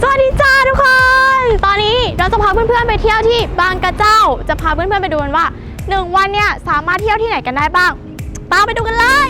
สวัสดีจ้าทุกคน ตอนนี้เราจะพาเพื่อนๆไปเที่ยวที่บางกระเจ้า จะพาเพื่อนๆไปดูกันว่า 1 วันเนี่ยสามารถเที่ยวที่ไหนกันได้บ้าง ตามไปดูกันเลย